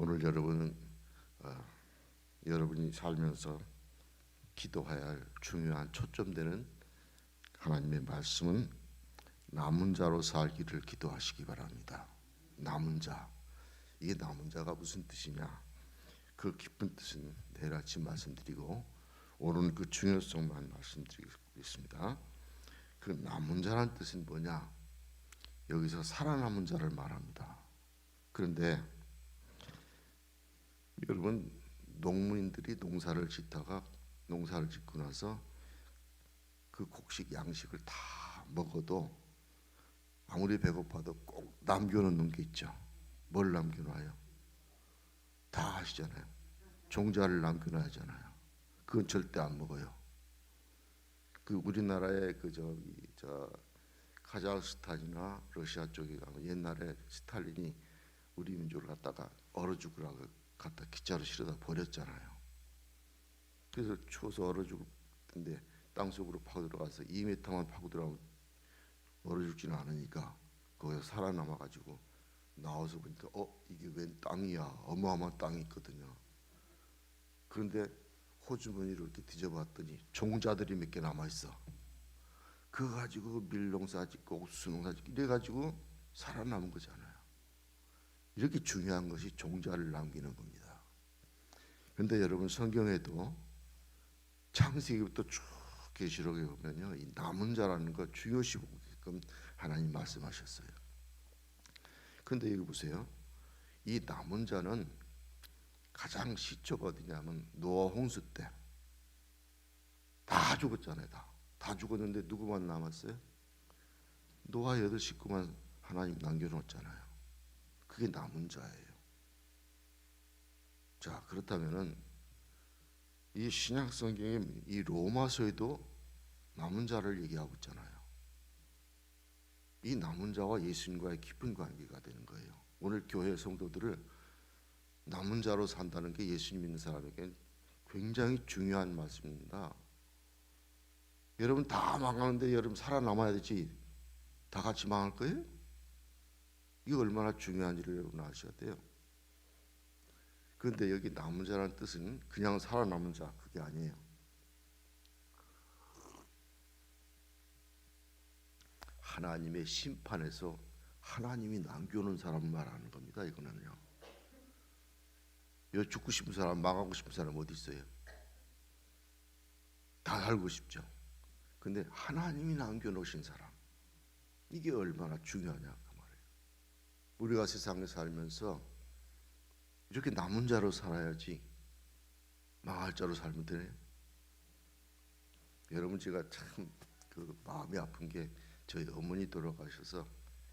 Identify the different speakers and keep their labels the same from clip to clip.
Speaker 1: 오늘 여러분은 어, 여러분이 살면서 기도해야 할 중요한 초점되는 하나님의 말씀은 남은 자로 살기를 기도하시기 바랍니다. 남은 자 이게 남은 자가 무슨 뜻이냐? 그 깊은 뜻은 내일 아침 말씀드리고 오늘 그 중요성만 말씀드리겠습니다. 그 남은 자란 뜻은 뭐냐? 여기서 살아남은 자를 말합니다. 그런데 여러분 농민들이 농사를 짓다가 농사를 짓고 나서 그 곡식 양식을 다 먹어도 아무리 배고파도 꼭 남겨놓는 게 있죠. 뭘 남겨놔요? 다 아시잖아요. 종자를 남겨놔야 하잖아요. 그건 절대 안 먹어요. 그 우리나라의 그 저기 저 카자흐스탄이나 러시아 쪽에 가면 옛날에 스탈린이 우리 민족을 갖다가 얼어 죽으라고 갖다 기차로 실어다 버렸잖아요. 그래서 추워서 얼어 죽는데 땅 속으로 파고 들어가서 2m만 파고 들어가면 얼어 죽지는 않으니까 거기서 살아남아 가지고 나와서 보니까 어 이게 웬 땅이야 어마어마한 땅이 있거든요. 그런데 호주머니를 이렇게 뒤져봤더니 종자들이 몇 개 남아 있어. 그거 가지고 밀농사 짓고 옥수농사 짓고 이래 가지고 살아남은 거잖아요. 이렇게 중요한 것이 종자를 남기는 겁니다. 그런데 여러분 성경에도 창세기부터 쭉 계시록에 보면요, 이 남은 자라는 거 중요시 보게끔 하나님 말씀하셨어요. 그런데 여기 보세요, 이 남은 자는 가장 시초가 어디냐면 노아 홍수 때 다 죽었잖아요, 다. 다 죽었는데 누구만 남았어요? 노아 여덟 식구만 하나님 남겨놓았잖아요. 그게 남은 자예요. 자 그렇다면은 이 신약 성경의 이 로마서에도 남은 자를 얘기하고 있잖아요. 이 남은 자와 예수님과의 깊은 관계가 되는 거예요. 오늘 교회 성도들을 남은 자로 산다는 게 예수님 믿는 사람에게 굉장히 중요한 말씀입니다. 여러분 다 망하는데 여러분 살아남아야 되지. 다 같이 망할 거예요? 이게 얼마나 중요한지를 여러분 아셔야 돼요. 그런데 여기 남은 자라는 뜻은 그냥 살아남은 자 그게 아니에요. 하나님의 심판에서 하나님이 남겨놓은 사람 말하는 겁니다. 이거는요. 여 죽고 싶은 사람, 망하고 싶은 사람 어디 있어요? 다 살고 싶죠. 근데 하나님이 남겨놓으신 사람 이게 얼마나 중요하냐. 우리가 세상에 살면서 이렇게 남은 자로 살아야지 망할 자로 살면 되네. 여러분 제가 참 그 마음이 아픈 게 저희 어머니 돌아가셔서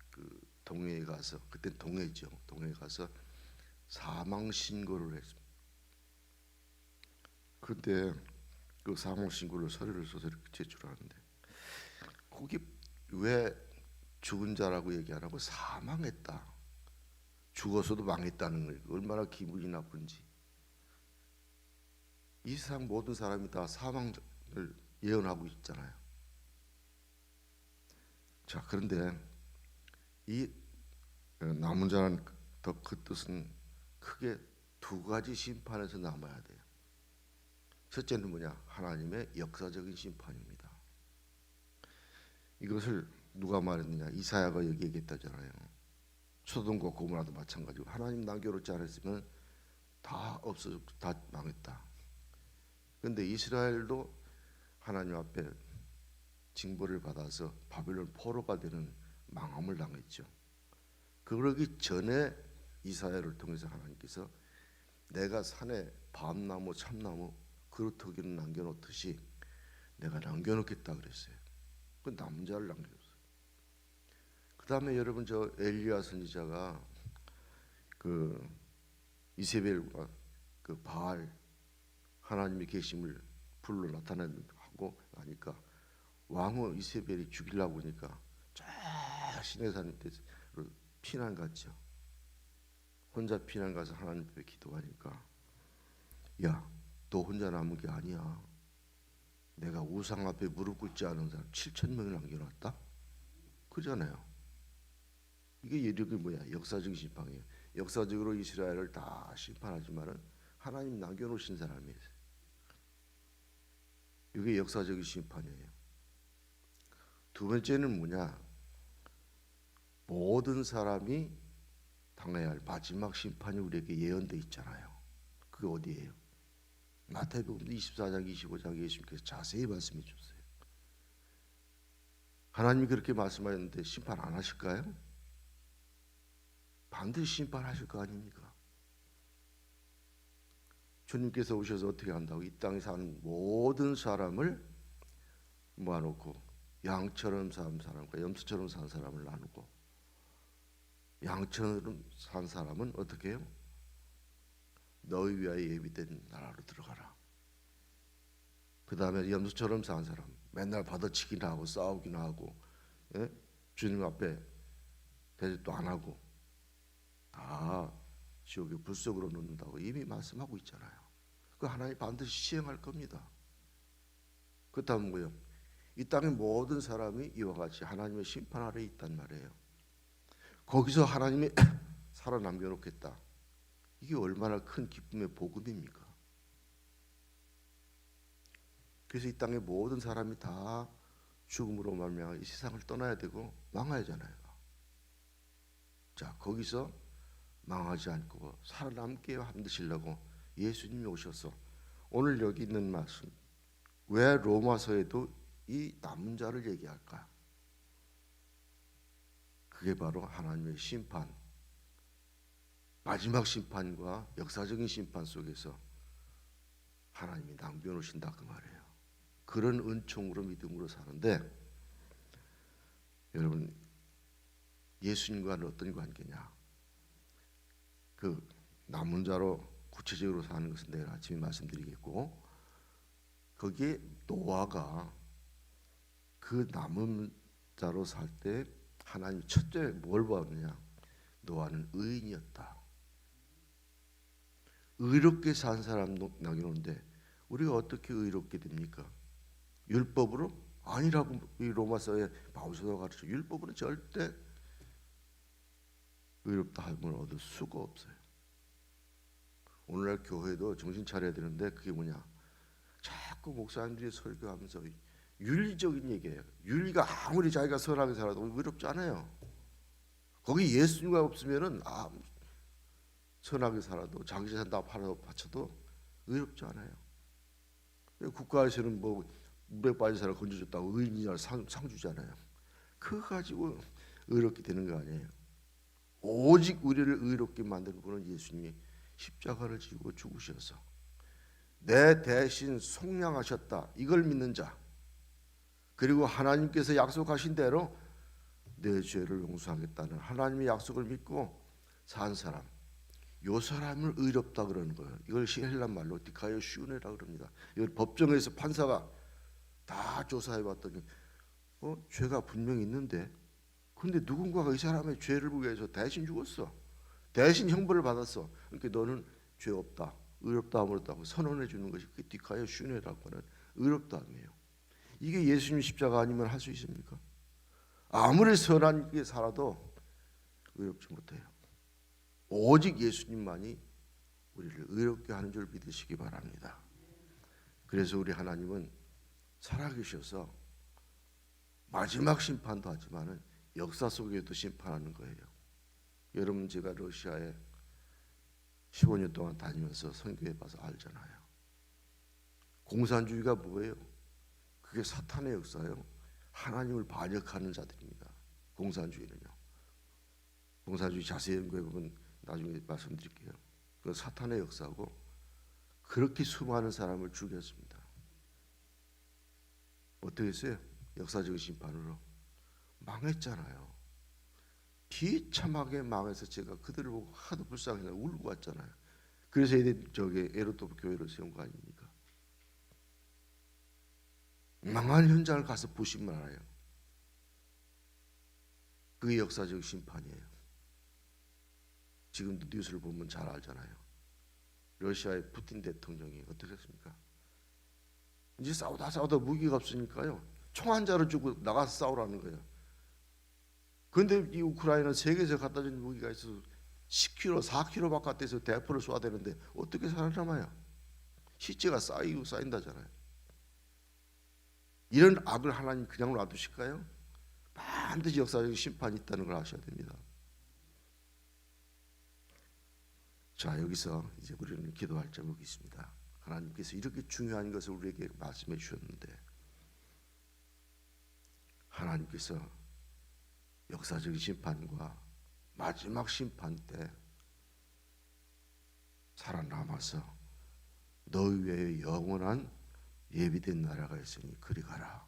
Speaker 1: 그 동해에 가서 그때 동해죠. 동해에 가서 사망 신고를 했습니다. 그때 그 사망 신고를 서류를 써서 이렇게 제출하는데 거기 왜 죽은 자라고 얘기 안 하고 사망했다. 죽어서도 망했다는 거예요. 얼마나 기분이 나쁜지. 이 세상 모든 사람이 다 사망을 예언하고 있잖아요. 자, 그런데 이 남은 자는 더 그 뜻은 크게 두 가지 심판에서 남아야 돼요. 첫째는 뭐냐? 하나님의 역사적인 심판입니다. 이것을 누가 말했느냐? 이사야가 여기 얘기했다잖아요. 소돔과 고모라도 마찬가지고 하나님 남겨놓지 않았으면 다 없어졌, 다 망했다. 그런데 이스라엘도 하나님 앞에 징벌을 받아서 바벨론 포로가 되는 망함을 당했죠. 그러기 전에 이사야를 통해서 하나님께서 내가 산에 밤나무 참나무 그루터기를 남겨놓듯이 내가 남겨놓겠다 그랬어요. 그 남은 자를 남겨줬어요. 그 다음에 여러분 저 엘리야 선지자가 그 이세벨과 그 바알 하나님의 계심을 불로 나타내고 하니까 왕후 이세벨이 죽이려고 하니까 저 시내산 밑으로 피난 갔죠. 혼자 피난 가서 하나님 앞에 기도하니까 야, 너 혼자 남은 게 아니야. 내가 우상 앞에 무릎 꿇지 않은 사람 7천 명을 남겨놨다. 그잖아요. 이게 이력이 뭐야? 역사적인 심판이에요. 역사적으로 이스라엘을 다 심판하지만은 하나님 남겨놓으신 사람이에요. 이게 역사적인 심판이에요. 두 번째는 뭐냐? 모든 사람이 당해야 할 마지막 심판이 우리에게 예언돼 있잖아요. 그게 어디예요? 마태복음 24장 25장 예수님께서 자세히 말씀해 주셨어요. 하나님이 그렇게 말씀하셨는데 심판 안 하실까요? 반드시 심판하실 거 아닙니까? 주님께서 오셔서 어떻게 한다고 이 땅에 사는 모든 사람을 모아놓고 양처럼 사는 사람과 염소처럼 사는 사람을 나누고 양처럼 산 사람은 어떻게 해요? 너희 위하여 예비된 나라로 들어가라. 그 다음에 염소처럼 사는 사람 맨날 받아치기나 하고 싸우기나 하고 예? 주님 앞에 대접도 안 하고 다 지옥의 불속으로 넣는다고 이미 말씀하고 있잖아요. 그 하나님 반드시 시행할 겁니다. 그렇다면 뭐요? 이 땅의 모든 사람이 이와 같이 하나님의 심판 아래 있단 말이에요. 거기서 하나님이 살아남겨 놓겠다. 이게 얼마나 큰 기쁨의 복음입니까? 그래서 이 땅의 모든 사람이 다 죽음으로 말미암아 이 세상을 떠나야 되고 망해야 하잖아요. 자, 거기서 망하지 않고 살아남게 만드시려고 예수님이 오셔서 오늘 여기 있는 말씀 왜 로마서에도 이 남은 자를 얘기할까? 그게 바로 하나님의 심판 마지막 심판과 역사적인 심판 속에서 하나님이 남겨놓으신다 그 말이에요. 그런 은총으로 믿음으로 사는데 여러분 예수님과는 어떤 관계냐? 그 남은 자로 구체적으로 사는 것은 내일 아침에 말씀드리겠고 거기에 노아가 그 남은 자로 살 때 하나님 첫째 뭘 봤느냐? 노아는 의인이었다. 의롭게 산 사람 남겨놓는데 우리가 어떻게 의롭게 됩니까? 율법으로 아니라고 이 로마서에 바울서가 가르쳐 율법으로 절대 의롭다 함을 얻을 수가 없어요. 오늘날 교회도 정신 차려야 되는데 그게 뭐냐? 자꾸 목사님들이 설교하면서 윤리적인 얘기예요. 윤리가 아무리 자기가 선하게 살아도 의롭지 않아요. 거기 예수님과 없으면은 아, 선하게 살아도 자기 재산 다 팔아 바쳐도 의롭지 않아요. 국가에서는 뭐 물에 빠진 사람 건져줬다고 의인이냐 상, 상 주잖아요. 그거 가지고 의롭게 되는 거 아니에요. 오직 우리를 의롭게 만드는 분은 예수님이 십자가를 지고 죽으셔서 내 대신 속량하셨다. 이걸 믿는 자. 그리고 하나님께서 약속하신 대로 내 죄를 용서하겠다는 하나님의 약속을 믿고 산 사람. 요 사람을 의롭다 그러는 거예요. 이걸 헬란 말로 디카이오 슈네라 그럽니다. 이걸 법정에서 판사가 다 조사해 봤더니 어 죄가 분명히 있는데 근데 누군가가 이 사람의 죄를 위해서 대신 죽었어. 대신 형벌을 받았어. 그러니까 너는 죄 없다. 의롭다 함으로다고 선언해 주는 것이 그 디카이오 슈네라고 하는 의롭다함이에요. 이게 예수님 십자가 아니면 할 수 있습니까? 아무리 선하게 살아도 의롭지 못해요. 오직 예수님만이 우리를 의롭게 하는 줄 믿으시기 바랍니다. 그래서 우리 하나님은 살아계셔서 마지막 심판도 하지만은 역사 속에도 심판하는 거예요. 여러분 제가 러시아에 15년 동안 다니면서 선교해 봐서 알잖아요. 공산주의가 뭐예요? 그게 사탄의 역사예요. 하나님을 반역하는 자들입니다. 공산주의는요. 공산주의 자세히 연구해 보면 나중에 말씀드릴게요. 그 사탄의 역사고 그렇게 수많은 사람을 죽였습니다. 어떻게 했어요? 역사적인 심판으로 망했잖아요. 비참하게 망해서 제가 그들을 보고 하도 불쌍해서 울고 왔잖아요. 그래서 저기 에로토 교회를 세운 거 아닙니까? 망한 현장을 가서 보시면 알아요. 그게 역사적 심판이에요. 지금도 뉴스를 보면 잘 알잖아요. 러시아의 푸틴 대통령이 어떻게 했습니까? 이제 싸우다 싸우다 무기가 없으니까요. 총 한 자로 주고 나가서 싸우라는 거예요. 그런데 이 우크라이나 세계에서 갖다 준 무기가 있어서 10km, 4km 바깥에서 대포를 쏘아야 되는데 어떻게 살아남아요? 시체가 쌓이고 쌓인다잖아요. 이런 악을 하나님 그냥 놔두실까요? 반드시 역사적인 심판이 있다는 걸 아셔야 됩니다. 자 여기서 이제 우리는 기도할 제목이 있습니다. 하나님께서 이렇게 중요한 것을 우리에게 말씀해 주셨는데 하나님께서 역사적인 심판과 마지막 심판 때 살아남아서 너희 외에 영원한 예비된 나라가 있으니 그리 가라.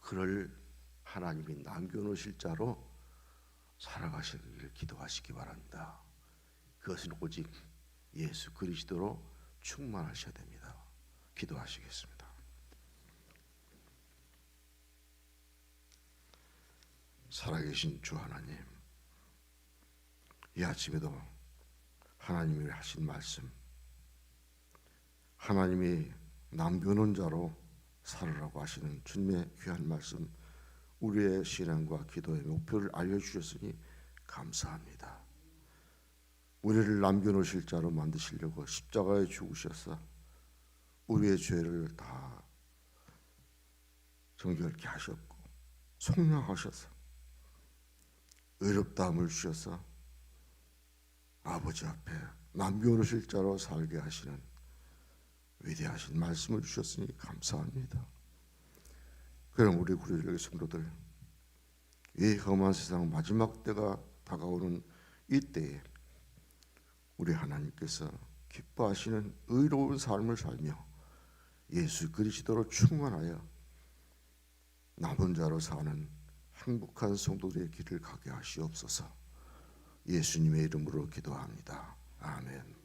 Speaker 1: 그를 하나님이 남겨놓으실 자로 살아가시기를 기도하시기 바랍니다. 그것은 오직 예수 그리스도로 충만하셔야 됩니다. 기도하시겠습니다. 살아계신 주 하나님, 이 아침에도 하나님이 하신 말씀, 하나님이 남겨놓은 자로 살으라고 하시는 주님의 귀한 말씀, 우리의 신앙과 기도의 목표를 알려주셨으니 감사합니다. 우리를 남겨놓으실 자로 만드시려고 십자가에 죽으셔서 우리의 죄를 다 정결케 하셨고 속량하셔서 의롭다함을 주셔서 아버지 앞에 남겨놓으실 자로 살게 하시는 위대하신 말씀을 주셨으니 감사합니다. 그럼 우리 구리의 성도들 이 험한 세상 마지막 때가 다가오는 이때에 우리 하나님께서 기뻐하시는 의로운 삶을 살며 예수 그리스도로 충만하여 남은 자로 사는 행복한 성도들의 길을 가게 하시옵소서. 예수님의 이름으로 기도합니다. 아멘.